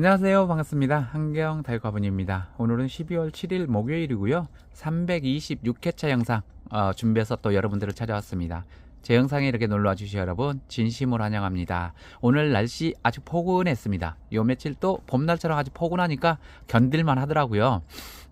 안녕하세요. 반갑습니다. 한경 다육화분입니다. 오늘은 12월 7일 목요일이고요. 326회차 영상 어, 준비해서 또 여러분들을 찾아왔습니다. 제 영상에 이렇게 놀러와 주신 여러분 진심으로 환영합니다. 오늘 날씨 아주 포근했습니다. 요 며칠 또 봄날처럼 아주 포근하니까 견딜만 하더라고요.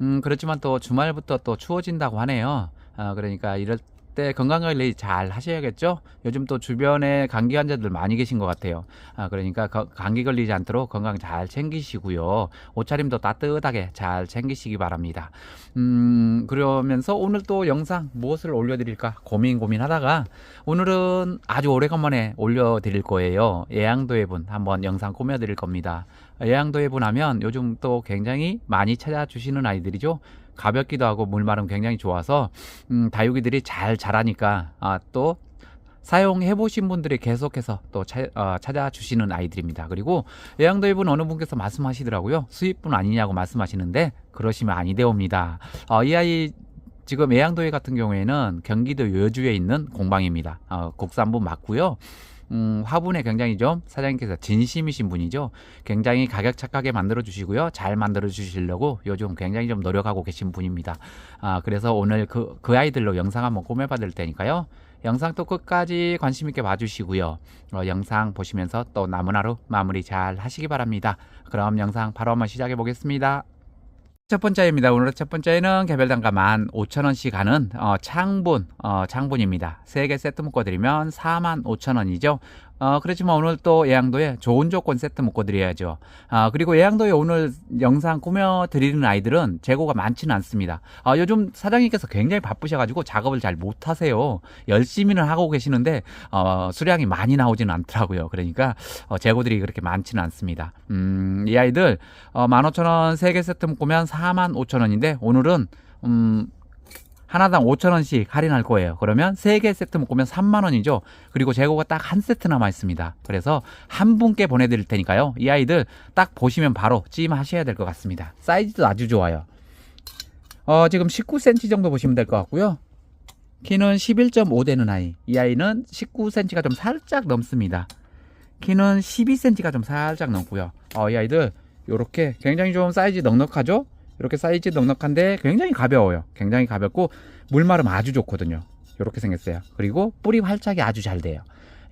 음, 그렇지만 또 주말부터 또 추워진다고 하네요. 어, 그러니까 이럴 때 건강 관리 잘 하셔야겠죠? 요즘 또 주변에 감기 환자들 많이 계신 것 같아요. 아, 그러니까 거- 감기 걸리지 않도록 건강 잘 챙기시고요. 옷차림도 따뜻하게 잘 챙기시기 바랍니다. 음, 그러면서 오늘 또 영상 무엇을 올려드릴까 고민 고민하다가 오늘은 아주 오래간만에 올려드릴 거예요. 예양도의 분 한번 영상 꾸며드릴 겁니다. 예양도의 분 하면 요즘 또 굉장히 많이 찾아주시는 아이들이죠. 가볍기도 하고 물마름 굉장히 좋아서 음, 다육이들이 잘 자라니까 아, 또 사용해 보신 분들이 계속해서 또 차, 어, 찾아주시는 아이들입니다. 그리고 예양도의 분 어느 분께서 말씀하시더라고요. 수입분 아니냐고 말씀하시는데 그러시면 아니되옵니다. 어, 이 아이 지금 예양도에 같은 경우에는 경기도 여주에 있는 공방입니다. 어, 국산분 맞고요. 음, 화분에 굉장히 좀 사장님께서 진심이신 분이죠. 굉장히 가격 착하게 만들어 주시고요. 잘 만들어 주시려고 요즘 굉장히 좀 노력하고 계신 분입니다. 아, 그래서 오늘 그, 그 아이들로 영상 한번 꾸며봐 드릴 테니까요. 영상 또 끝까지 관심 있게 봐주시고요. 어, 영상 보시면서 또 남은 하루 마무리 잘 하시기 바랍니다. 그럼 영상 바로 한번 시작해 보겠습니다. 첫 번째입니다. 오늘의 첫 번째는 개별 단가 15,000원씩 하는 어, 창분, 어, 창분입니다. 3개 세트 묶어 드리면 45,000원이죠. 어, 그렇지만 오늘 또 예양도에 좋은 조건 세트 묶어드려야죠. 아, 그리고 예양도에 오늘 영상 꾸며 드리는 아이들은 재고가 많지는 않습니다. 아, 요즘 사장님께서 굉장히 바쁘셔가지고 작업을 잘 못하세요. 열심히는 하고 계시는데, 어, 수량이 많이 나오지는 않더라고요. 그러니까, 어, 재고들이 그렇게 많지는 않습니다. 음, 이 아이들, 어, 15,000원 3개 세트 묶으면 45,000원인데, 오늘은, 음, 하나당 5,000원씩 할인할 거예요. 그러면 3개 세트 묶으면 3만원이죠. 그리고 재고가 딱 한 세트 남아 있습니다. 그래서 한 분께 보내드릴 테니까요. 이 아이들 딱 보시면 바로 찜하셔야 될 것 같습니다. 사이즈도 아주 좋아요. 어, 지금 19cm 정도 보시면 될 것 같고요. 키는 11.5 되는 아이. 이 아이는 19cm가 좀 살짝 넘습니다. 키는 12cm가 좀 살짝 넘고요. 어, 이 아이들 요렇게 굉장히 좀 사이즈 넉넉하죠? 이렇게 사이즈 넉넉한데 굉장히 가벼워요. 굉장히 가볍고 물마름 아주 좋거든요. 이렇게 생겼어요. 그리고 뿌리 활착이 아주 잘 돼요.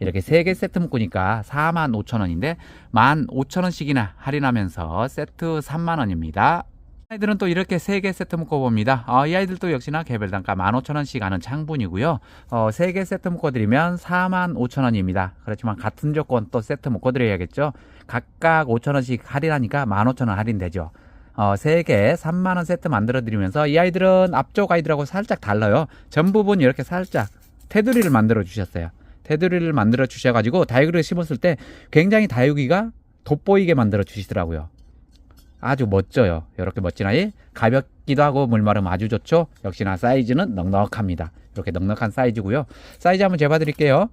이렇게 세 개 세트 묶으니까 45,000원인데 15,000원씩이나 할인하면서 세트 3만원입니다. 아이들은 또 이렇게 세 개 세트 묶어봅니다. 어, 이 아이들도 역시나 개별 단가 15,000원씩 하는 창분이고요. 어, 세 개 세트 묶어드리면 45,000원입니다. 그렇지만 같은 조건 또 세트 묶어드려야겠죠. 각각 5,000원씩 할인하니까 15,000원 할인되죠. 어, 3개 3만원 세트 만들어 드리면서 이 아이들은 앞쪽 아이들하고 살짝 달라요. 전 부분 이렇게 살짝 테두리를 만들어 주셨어요. 테두리를 만들어 주셔가지고 다육이를 심었을 때 굉장히 다육이가 돋보이게 만들어 주시더라고요. 아주 멋져요. 이렇게 멋진 아이. 가볍기도 하고 물마름 아주 좋죠. 역시나 사이즈는 넉넉합니다. 이렇게 넉넉한 사이즈고요. 사이즈 한번 재봐 드릴게요.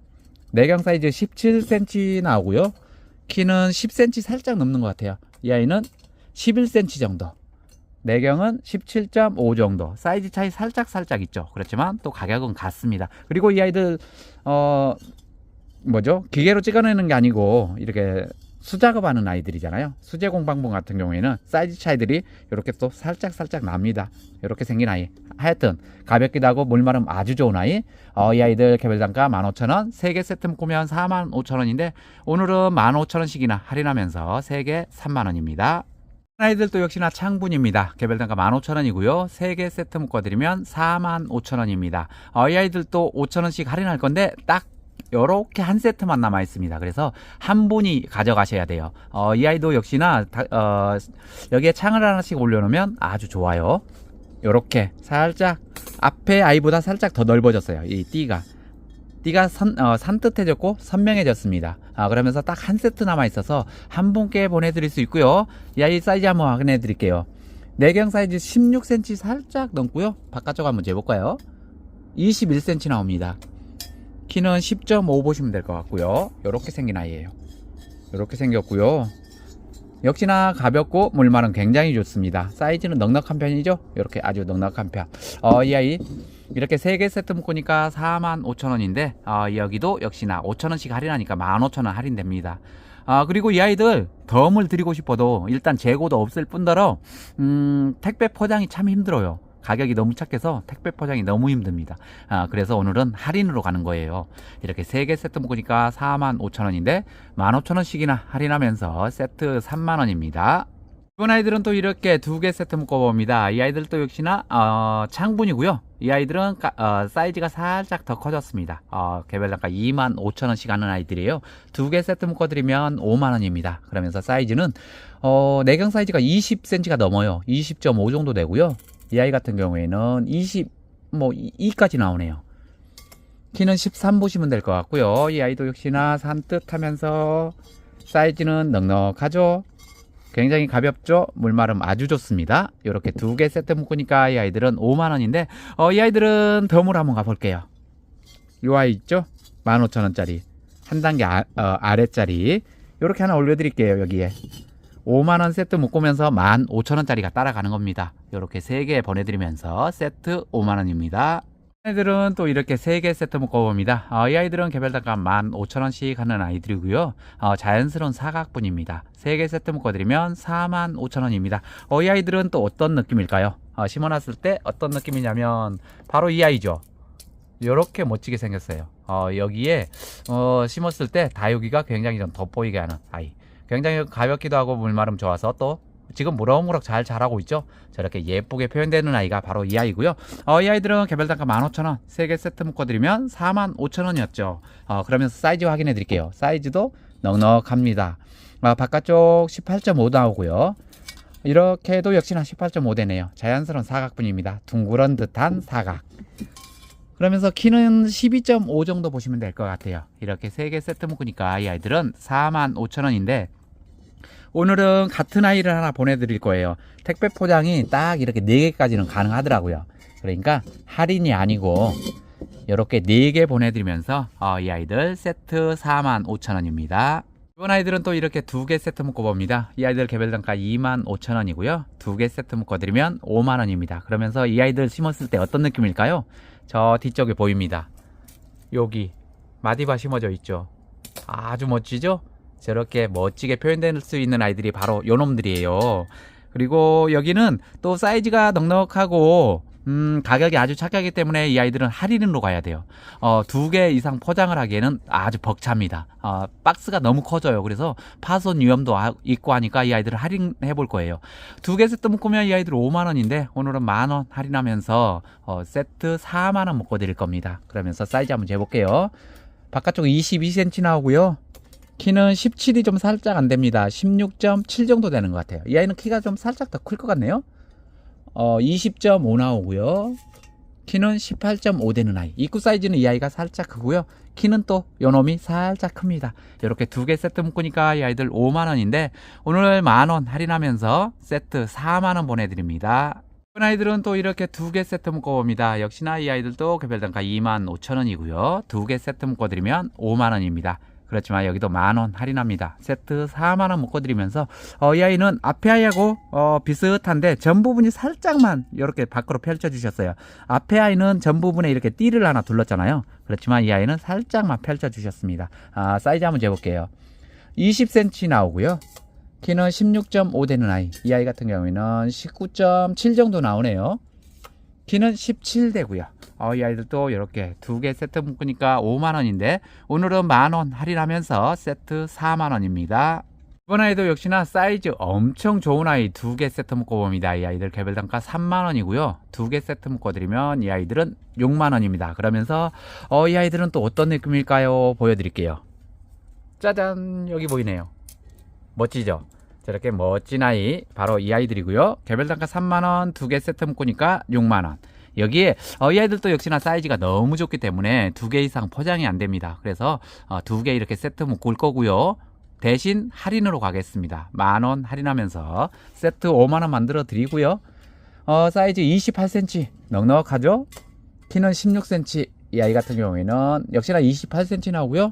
내경 사이즈 17cm 나오고요. 키는 10cm 살짝 넘는 것 같아요. 이 아이는 11cm 정도. 내경은 17.5 정도. 사이즈 차이 살짝 살짝 있죠. 그렇지만 또 가격은 같습니다. 그리고 이 아이들 어 뭐죠? 기계로 찍어내는 게 아니고 이렇게 수작업하는 아이들이잖아요. 수제 공방분 같은 경우에는 사이즈 차이들이 이렇게 또 살짝 살짝 납니다. 이렇게 생긴 아이. 하여튼 가볍기도 하고 물마름 아주 좋은 아이. 어, 이 아이들 개별 단가 15,000원, 3개 세트 묶으면 45,000원인데 오늘은 15,000원씩이나 할인하면서 3개 3만원입니다. 아이들도 역시나 창분입니다. 개별 단가 15,000원이고요. 3개 세트 묶어드리면 45,000원입니다. 어, 이 아이들도 5,000원씩 할인할 건데 딱 요렇게 한 세트만 남아 있습니다. 그래서 한 분이 가져가셔야 돼요. 어, 이 아이도 역시나 다- 어, 여기에 창을 하나씩 올려놓으면 아주 좋아요. 요렇게 살짝 앞에 아이보다 살짝 더 넓어졌어요. 이 띠가 띠가 선, 어, 산뜻해졌고 선명해졌습니다. 아, 그러면서 딱 한 세트 남아 있어서 한 분께 보내드릴 수 있고요. 이 아이 사이즈 한번 확인해 드릴게요. 내경 사이즈 16cm 살짝 넘고요. 바깥쪽 한번 재볼까요? 21cm 나옵니다. 키는 10.5 보시면 될 것 같고요. 이렇게 생긴 아이예요. 이렇게 생겼고요. 역시나 가볍고 물마름 굉장히 좋습니다. 사이즈는 넉넉한 편이죠. 이렇게 아주 넉넉한 편. 어, 이 아이 이렇게 3개 세트 묶으니까 45,000원인데 어, 여기도 역시나 5,000원씩 할인하니까 15,000원 할인됩니다. 아, 그리고 이 아이들 덤을 드리고 싶어도 일단 재고도 없을 뿐더러, 음, 택배 포장이 참 힘들어요. 가격이 너무 착해서 택배 포장이 너무 힘듭니다. 아, 그래서 오늘은 할인으로 가는 거예요. 이렇게 세개 세트 묶으니까 45,000원인데 15,000원씩이나 할인하면서 세트 3만원입니다. 이번 아이들은 또 이렇게 두 개 세트 묶어봅니다. 이 아이들도 역시나 어, 창분이고요. 이 아이들은 까- 어, 사이즈가 살짝 더 커졌습니다. 어, 개별 단가 2만 5천 원씩 하는 아이들이에요. 두 개 세트 묶어드리면 5만 원입니다. 그러면서 사이즈는 어, 내경 사이즈가 20cm가 넘어요. 20.5 정도 되고요. 이 아이 같은 경우에는 20, 뭐 2까지 나오네요. 키는 13 보시면 될 것 같고요. 이 아이도 역시나 산뜻하면서 사이즈는 넉넉하죠. 굉장히 가볍죠? 물마름 아주 좋습니다. 이렇게 두 개 세트 묶으니까 이 아이들은 5만 원인데, 어, 이 아이들은 덤으로 한번 가볼게요. 이 아이 있죠? 15,000원짜리. 한 단계 아, 어, 아래짜리. 이렇게 하나 올려드릴게요, 여기에. 5만원 세트 묶으면서 15,000원짜리가 따라가는 겁니다. 이렇게 세개 보내드리면서 세트 5만원입니다. 아이들은 또 이렇게 세개 세트 묶어봅니다. 어, 이 아이들은 개별 단가 15,000원씩 하는 아이들이고요. 어, 자연스러운 사각분입니다. 세개 세트 묶어드리면 45,000원입니다. 어, 이 아이들은 또 어떤 느낌일까요? 어, 심어놨을 때 어떤 느낌이냐면 바로 이 아이죠. 이렇게 멋지게 생겼어요. 어, 여기에 어, 심었을 때 다육이가 굉장히 좀 돋보이게 하는 아이. 굉장히 가볍기도 하고 물마름 좋아서 또 지금 무럭무럭 잘 자라고 있죠. 저렇게 예쁘게 표현되는 아이가 바로 이 아이고요. 어, 이 아이들은 개별 단가 15,000원, 3개 세트 묶어드리면 45,000원이었죠. 어, 그러면서 사이즈 확인해 드릴게요. 사이즈도 넉넉합니다. 어, 바깥쪽 18.5 나오고요. 이렇게 해도 역시나 18.5 되네요. 자연스러운 사각분입니다. 둥그런 듯한 사각. 그러면서 키는 12.5 정도 보시면 될 것 같아요. 이렇게 3개 세트 묶으니까 이 아이들은 45,000원인데 오늘은 같은 아이를 하나 보내드릴 거예요. 택배 포장이 딱 이렇게 4개까지는 가능하더라고요. 그러니까 할인이 아니고 이렇게 4개 보내드리면서 어, 이 아이들 세트 45,000원입니다. 이번 아이들은 또 이렇게 두 개 세트 묶어봅니다. 이 아이들 개별 단가 25,000원이고요. 두 개 세트 묶어드리면 5만원입니다. 그러면서 이 아이들 심었을 때 어떤 느낌일까요? 저 뒤쪽에 보입니다. 여기 마디바 심어져 있죠. 아주 멋지죠? 저렇게 멋지게 표현될 수 있는 아이들이 바로 요 놈들이에요. 그리고 여기는 또 사이즈가 넉넉하고 음, 가격이 아주 착하기 때문에 이 아이들은 할인으로 가야 돼요. 어, 두 개 이상 포장을 하기에는 아주 벅찹니다. 어, 박스가 너무 커져요. 그래서 파손 위험도 아- 있고 하니까 이 아이들을 할인해 볼 거예요. 두 개 세트 묶으면 이 아이들 5만 원인데 오늘은 만 원 할인하면서 어, 세트 4만 원 묶어 드릴 겁니다. 그러면서 사이즈 한번 재볼게요. 바깥쪽 22cm 나오고요. 키는 17이 좀 살짝 안 됩니다. 16.7 정도 되는 것 같아요. 이 아이는 키가 좀 살짝 더 클 것 같네요. 어, 20.5 나오고요. 키는 18.5 되는 아이. 입구 사이즈는 이 아이가 살짝 크고요. 키는 또 요놈이 살짝 큽니다. 이렇게 두 개 세트 묶으니까 이 아이들 5만 원인데 오늘 만원 할인하면서 세트 4만 원 보내드립니다. 이번 아이들은 또 이렇게 두 개 세트 묶어봅니다. 역시나 이 아이들도 개별 단가 2만 5천 원이고요. 두 개 세트 묶어드리면 5만 원입니다. 그렇지만 여기도 만원 할인합니다. 세트 4만 원 묶어 드리면서 어, 이 아이는 앞에 아이하고 어, 비슷한데 전 부분이 살짝만 이렇게 밖으로 펼쳐 주셨어요. 앞에 아이는 전 부분에 이렇게 띠를 하나 둘렀잖아요. 그렇지만 이 아이는 살짝만 펼쳐 주셨습니다. 아, 사이즈 한번 재볼게요. 20cm 나오고요. 키는 16.5 되는 아이. 이 아이 같은 경우에는 19.7 정도 나오네요. 키는 17 되고요. 어, 이 아이들도 이렇게 두 개 세트 묶으니까 5만 원인데 오늘은 만원 할인하면서 세트 4만 원입니다. 이번 아이도 역시나 사이즈 엄청 좋은 아이 두 개 세트 묶어봅니다. 이 아이들 개별 단가 3만 원이고요. 두 개 세트 묶어드리면 이 아이들은 6만 원입니다. 그러면서 어, 이 아이들은 또 어떤 느낌일까요? 보여드릴게요. 짜잔 여기 보이네요. 멋지죠? 저렇게 멋진 아이 바로 이 아이들이고요. 개별 단가 3만 원, 두 개 세트 묶으니까 6만 원. 여기에 어, 이 아이들도 역시나 사이즈가 너무 좋기 때문에 두 개 이상 포장이 안 됩니다. 그래서 어, 두개 이렇게 세트 묶을 거고요. 대신 할인으로 가겠습니다. 만원 할인하면서 세트 5만 원 만들어 드리고요. 어, 사이즈 28cm 넉넉하죠? 키는 16cm 이 아이 같은 경우에는 역시나 28cm 나오고요.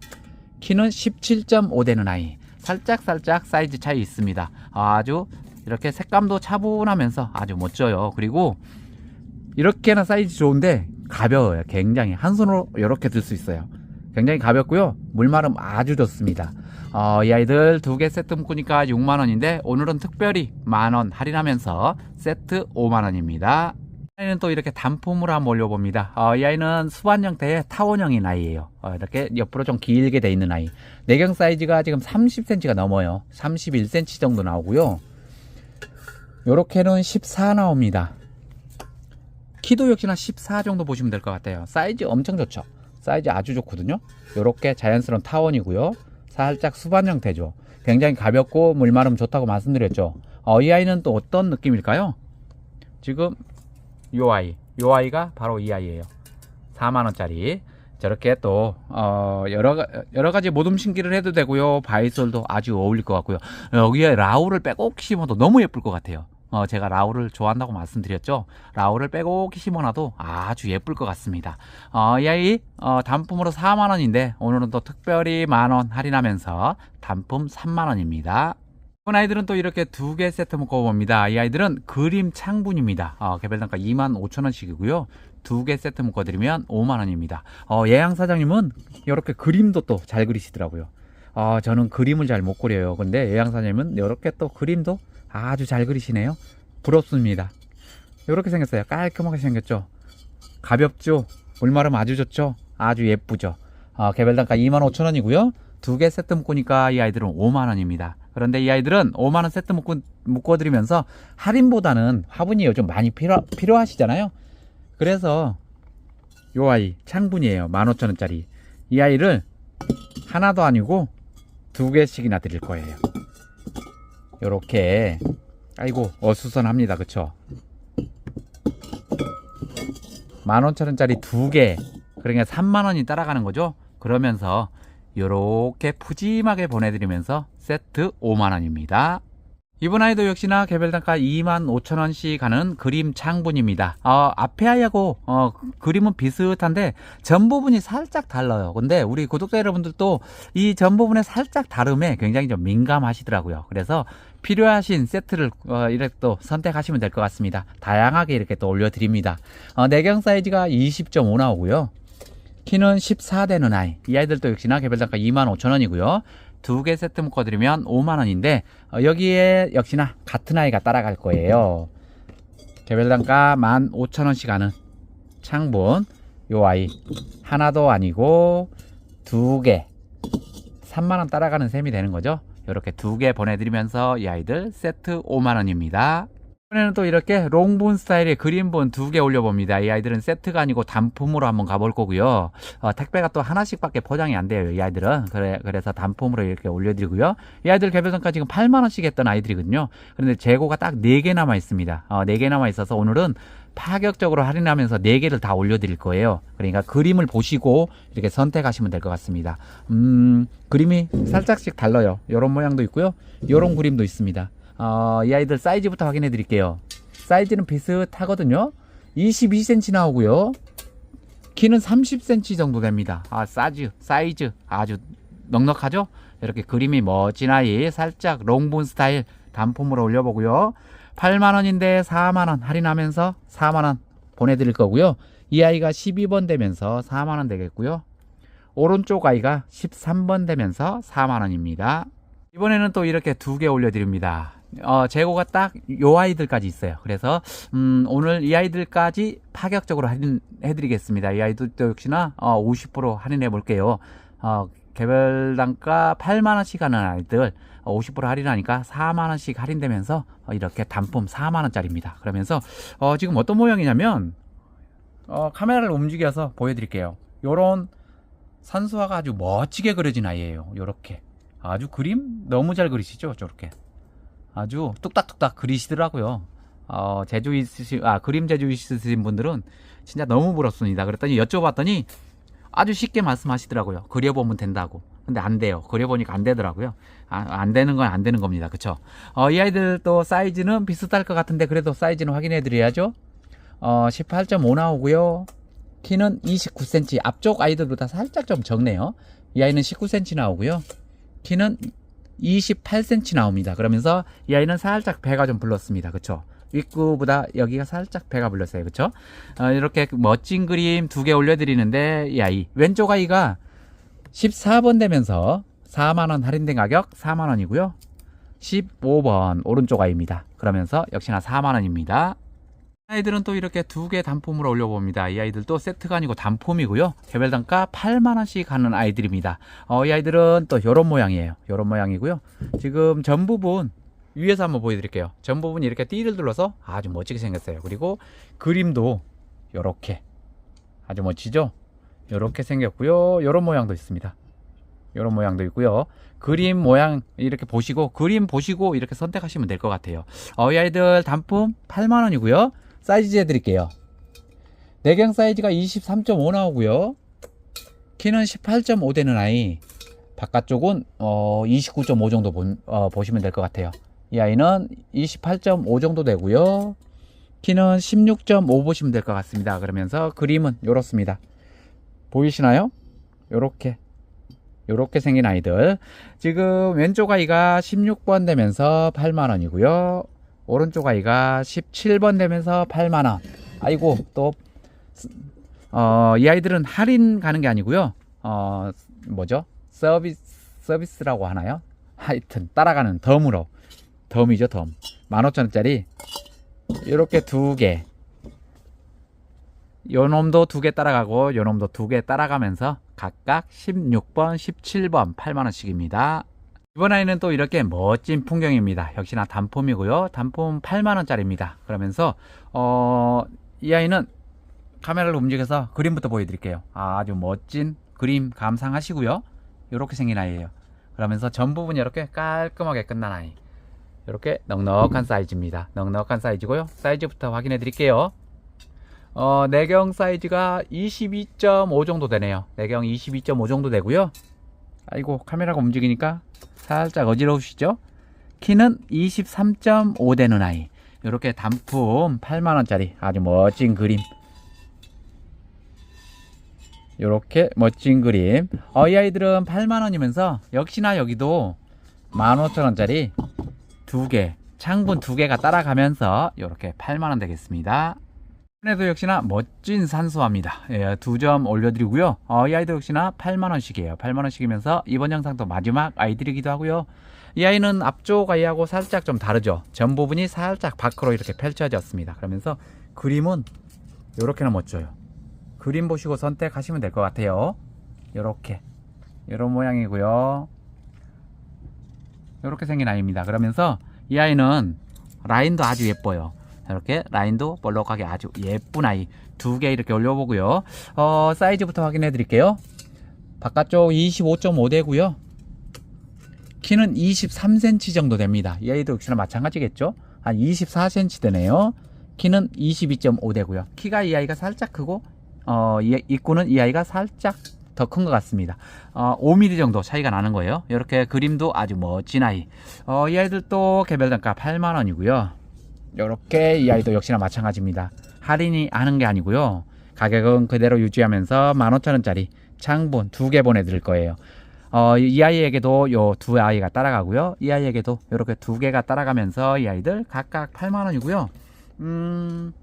키는 17.5 되는 아이. 살짝 살짝 사이즈 차이 있습니다. 아주 이렇게 색감도 차분하면서 아주 멋져요. 그리고 이렇게나 사이즈 좋은데 가벼워요. 굉장히 한 손으로 이렇게 들 수 있어요. 굉장히 가볍고요. 물마름 아주 좋습니다. 어, 이 아이들 두 개 세트 묶으니까 6만원인데 오늘은 특별히 만원 할인하면서 세트 5만원입니다. 아이는 또 이렇게 단품으로 한번 올려봅니다. 어, 이 아이는 수반 형태의 타원형인 아이예요. 어, 이렇게 옆으로 좀 길게 돼 있는 아이. 내경 사이즈가 지금 30cm가 넘어요. 31cm 정도 나오고요. 요렇게는 14 나옵니다. 키도 역시나 14 정도 보시면 될 것 같아요. 사이즈 엄청 좋죠. 사이즈 아주 좋거든요. 요렇게 자연스러운 타원이고요. 살짝 수반 형태죠. 굉장히 가볍고 물마름 좋다고 말씀드렸죠. 어, 이 아이는 또 어떤 느낌일까요? 지금 요 아이, 요 아이가 바로 이 아이예요. 4만 원짜리. 저렇게 또 어, 여러 가- 여러 가지 모둠 신기를 해도 되고요. 바이솔도 아주 어울릴 것 같고요. 여기에 라우를 빼곡히 심어도 너무 예쁠 것 같아요. 어, 제가 라우를 좋아한다고 말씀드렸죠. 라우를 빼곡히 심어놔도 아주 예쁠 것 같습니다. 어, 이 아이 어, 단품으로 4만 원인데 오늘은 또 특별히 만원 할인하면서 단품 3만 원입니다. 이번 아이들은 또 이렇게 두 개 세트 묶어봅니다. 이 아이들은 그림 창분입니다. 어, 개별 단가 2만 5천 원씩이고요. 두 개 세트 묶어드리면 5만 원입니다. 어, 예양 사장님은 이렇게 그림도 또 잘 그리시더라고요. 어, 저는 그림을 잘 못 그려요. 근데 예양 사장님은 이렇게 또 그림도 아주 잘 그리시네요. 부럽습니다. 이렇게 생겼어요. 깔끔하게 생겼죠. 가볍죠. 물마름 아주 좋죠. 아주 예쁘죠. 어, 개별 단가 2만 5천 원이고요. 두 개 세트 묶으니까 이 아이들은 5만 원입니다. 그런데 이 아이들은 5만 원 세트 묶고, 묶어드리면서 할인보다는 화분이 요즘 많이 필요, 필요하시잖아요. 그래서 요 아이 창분이에요. 15,000원짜리. 이 아이를 하나도 아니고 두 개씩이나 드릴 거예요. 요렇게 아이고 어수선합니다. 그쵸? 15,000원짜리 두 개. 그러니까 3만 원이 따라가는 거죠. 그러면서 요렇게 푸짐하게 보내드리면서 세트 5만 원입니다. 이번 아이도 역시나 개별 단가 2만 5천 원씩 하는 그림 창분입니다. 어, 앞에 아이하고 어, 그림은 비슷한데 전 부분이 살짝 달라요. 근데 우리 구독자 여러분들도 이 전 부분의 살짝 다름에 굉장히 좀 민감하시더라고요. 그래서 필요하신 세트를 어, 이렇게 또 선택하시면 될 것 같습니다. 다양하게 이렇게 또 올려드립니다. 어, 내경 사이즈가 20.5 나오고요. 키는 14되는 아이. 이 아이들도 역시나 개별 단가 2만 5천 원이고요. 두 개 세트 묶어드리면 5만 원인데 어, 여기에 역시나 같은 아이가 따라갈 거예요. 개별 단가 1만 5천 원씩 하는 창분 요 아이 하나도 아니고 두 개 3만 원 따라가는 셈이 되는 거죠. 이렇게 두 개 보내드리면서 이 아이들 세트 5만 원입니다. 이번에는 또 이렇게 롱본 스타일의 그린본 두 개 올려봅니다. 이 아이들은 세트가 아니고 단품으로 한번 가볼 거고요. 어, 택배가 또 하나씩밖에 포장이 안 돼요. 이 아이들은 그래 그래서 단품으로 이렇게 올려드리고요. 이 아이들 개별성가 지금 8만 원씩 했던 아이들이거든요. 그런데 재고가 딱 4개 남아 있습니다. 어, 4개 남아 있어서 오늘은 파격적으로 할인하면서 4개를 다 올려드릴 거예요. 그러니까 그림을 보시고 이렇게 선택하시면 될 것 같습니다. 음, 그림이 살짝씩 달라요. 이런 모양도 있고요. 이런 그림도 있습니다. 어, 이 아이들 사이즈부터 확인해 드릴게요. 사이즈는 비슷하거든요. 22cm 나오고요. 키는 30cm 정도 됩니다. 아, 사이즈, 사이즈 아주 넉넉하죠? 이렇게 그림이 멋진 아이, 살짝 롱본 스타일 단품으로 올려보고요. 8만원인데 4만원 할인하면서 4만원 보내드릴 거고요. 이 아이가 12번 되면서 4만원 되겠고요. 오른쪽 아이가 13번 되면서 4만원입니다. 이번에는 또 이렇게 두 개 올려드립니다. 어, 재고가 딱 요 아이들까지 있어요. 그래서 음, 오늘 이 아이들까지 파격적으로 할인해드리겠습니다. 이 아이들도 역시나 어, 50% 할인해 볼게요. 어, 개별 단가 8만 원씩 하는 아이들 어, 50% 할인하니까 4만 원씩 할인되면서 어, 이렇게 단품 4만 원짜리입니다. 그러면서 어, 지금 어떤 모양이냐면 어, 카메라를 움직여서 보여드릴게요. 요런 산수화가 아주 멋지게 그려진 아이예요. 요렇게 아주 그림 너무 잘 그리시죠? 저렇게 아주 뚝딱뚝딱 그리시더라고요. 어, 제주 있으시, 아, 그림 제주 있으신 분들은 진짜 너무 부럽습니다. 그랬더니 여쭤봤더니 아주 쉽게 말씀하시더라고요. 그려보면 된다고. 근데 안 돼요. 그려보니까 안 되더라고요. 아, 안 되는 건 안 되는 겁니다. 그쵸? 어, 이 아이들 또 사이즈는 비슷할 것 같은데 그래도 사이즈는 확인해 드려야죠. 어, 18.5 나오고요. 키는 29cm. 앞쪽 아이들보다 살짝 좀 적네요. 이 아이는 19cm 나오고요. 키는 28cm 나옵니다. 그러면서 이 아이는 살짝 배가 좀 불렀습니다. 그쵸? 윗구보다 여기가 살짝 배가 불렀어요. 그쵸? 어, 이렇게 멋진 그림 두 개 올려드리는데 이 아이 왼쪽 아이가 14번 되면서 4만원 할인된 가격 4만원이고요. 15번 오른쪽 아이입니다. 그러면서 역시나 4만원입니다. 아이들은 또 이렇게 두 개 단품으로 올려봅니다. 이 아이들도 세트가 아니고 단품이고요. 개별 단가 8만원씩 하는 아이들입니다. 어, 이 아이들은 또 요런 모양이에요. 요런 모양이고요. 지금 전 부분 위에서 한번 보여드릴게요. 전 부분 이렇게 띠를 둘러서 아주 멋지게 생겼어요. 그리고 그림도 요렇게 아주 멋지죠? 요렇게 생겼고요. 요런 모양도 있습니다. 요런 모양도 있고요. 그림 모양 이렇게 보시고 그림 보시고 이렇게 선택하시면 될 것 같아요. 어, 이 아이들 단품 8만원이고요. 사이즈 해드릴게요. 내경 사이즈가 23.5 나오고요. 키는 18.5 되는 아이. 바깥쪽은 어, 29.5 정도 보, 어, 보시면 될 것 같아요. 이 아이는 28.5 정도 되고요. 키는 16.5 보시면 될 것 같습니다. 그러면서 그림은 이렇습니다. 보이시나요? 요렇게 요렇게 생긴 아이들 지금 왼쪽 아이가 16번 되면서 8만원이고요 오른쪽 아이가 17번 되면서 8만원. 아이고 또 어, 이 아이들은 할인 가는 게 아니고요. 어, 뭐죠? 서비스 서비스라고 하나요? 하여튼 따라가는 덤으로. 덤이죠 덤. 15,000원짜리. 이렇게 두개. 요 놈도 두 개 따라가고 요 놈도 두 개 따라가면서 각각 16번, 17번 8만원씩입니다. 이번 아이는 또 이렇게 멋진 풍경입니다. 역시나 단품이고요. 단품 8만원짜리입니다. 그러면서 어, 이 아이는 카메라를 움직여서 그림부터 보여드릴게요. 아주 멋진 그림 감상하시고요. 이렇게 생긴 아이예요. 그러면서 전 부분이 이렇게 깔끔하게 끝난 아이. 이렇게 넉넉한 사이즈입니다. 넉넉한 사이즈고요. 사이즈부터 확인해 드릴게요. 어, 내경 사이즈가 22.5 정도 되네요. 내경 22.5 정도 되고요. 아이고 카메라가 움직이니까 살짝 어지러우시죠? 키는 23.5 되는 아이. 이렇게 단품 8만원짜리 아주 멋진 그림. 이렇게 멋진 그림. 어, 이 아이들은 8만원이면서 역시나 여기도 15,000원짜리 두 개, 창분 두 개가 따라가면서 이렇게 8만원 되겠습니다. 이번에도 역시나 멋진 산수화입니다. 예, 두점 올려드리고요. 어, 이 아이도 역시나 8만원씩이에요. 8만원씩이면서 이번 영상도 마지막 아이들이기도 하고요. 이 아이는 앞쪽 아이하고 살짝 좀 다르죠. 전 부분이 살짝 밖으로 이렇게 펼쳐졌습니다. 그러면서 그림은 이렇게나 멋져요. 그림 보시고 선택하시면 될 것 같아요. 이렇게 이런 모양이고요. 이렇게 생긴 아이입니다. 그러면서 이 아이는 라인도 아주 예뻐요. 이렇게 라인도 볼록하게 아주 예쁜 아이 두 개 이렇게 올려보고요. 어, 사이즈부터 확인해 드릴게요. 바깥쪽 25.5 되고요. 키는 23cm 정도 됩니다. 이 아이도 역시나 마찬가지겠죠? 한 24cm 되네요. 키는 22.5 되고요. 키가 이 아이가 살짝 크고 어, 이 입구는 이 아이가 살짝 더 큰 것 같습니다. 어, 5mm 정도 차이가 나는 거예요. 이렇게 그림도 아주 멋진 아이. 어, 이 아이들도 개별 단가 8만 원이고요. 이렇게 이 아이도 역시나 마찬가지입니다. 할인이 하는 게 아니고요. 가격은 그대로 유지하면서 15,000원짜리 창분 두개 보내드릴 거예요. 어, 이 아이에게도 요 두 아이가 따라가고요. 이 아이에게도 이렇게 두 개가 따라가면서 이 아이들 각각 8만 원이고요. 음,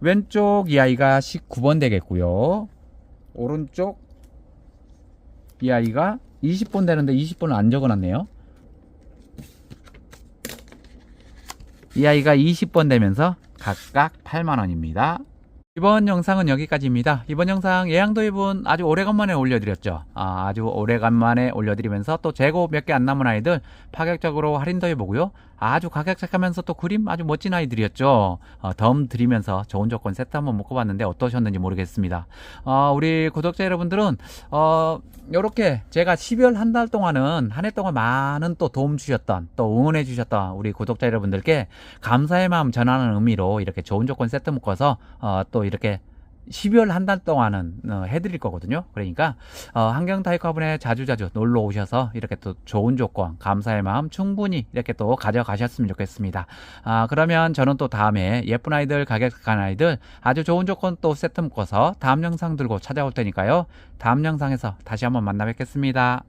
왼쪽 이 아이가 19번 되겠고요. 오른쪽 이 아이가 20번 되는데 20번을 안 적어놨네요. 이 아이가 20번 되면서 각각 8만원입니다. 이번 영상은 여기까지입니다. 이번 영상 예양도 입은 아주 오래간만에 올려드렸죠. 아, 주 오래간만에 올려드리면서 또 재고 몇 개 안 남은 아이들 파격적으로 할인도 해보고요. 아주 가격 착하면서 또 그림 아주 멋진 아이들이었죠. 어, 덤 드리면서 좋은 조건 세트 한번 묶어봤는데 어떠셨는지 모르겠습니다. 어, 우리 구독자 여러분들은 어, 요렇게 제가 12월 한 달 동안은 한 해 동안 많은 또 도움 주셨던 또 응원해 주셨던 우리 구독자 여러분들께 감사의 마음 전하는 의미로 이렇게 좋은 조건 세트 묶어서 어, 또 이렇게 12월 한 달 동안은 어, 해드릴 거거든요. 그러니까 어, 환경다이커분에 자주자주 놀러 오셔서 이렇게 또 좋은 조건, 감사의 마음 충분히 이렇게 또 가져가셨으면 좋겠습니다. 아, 그러면 저는 또 다음에 예쁜 아이들, 가격간 아이들 아주 좋은 조건 또 세트 묶어서 다음 영상 들고 찾아올 테니까요. 다음 영상에서 다시 한번 만나 뵙겠습니다.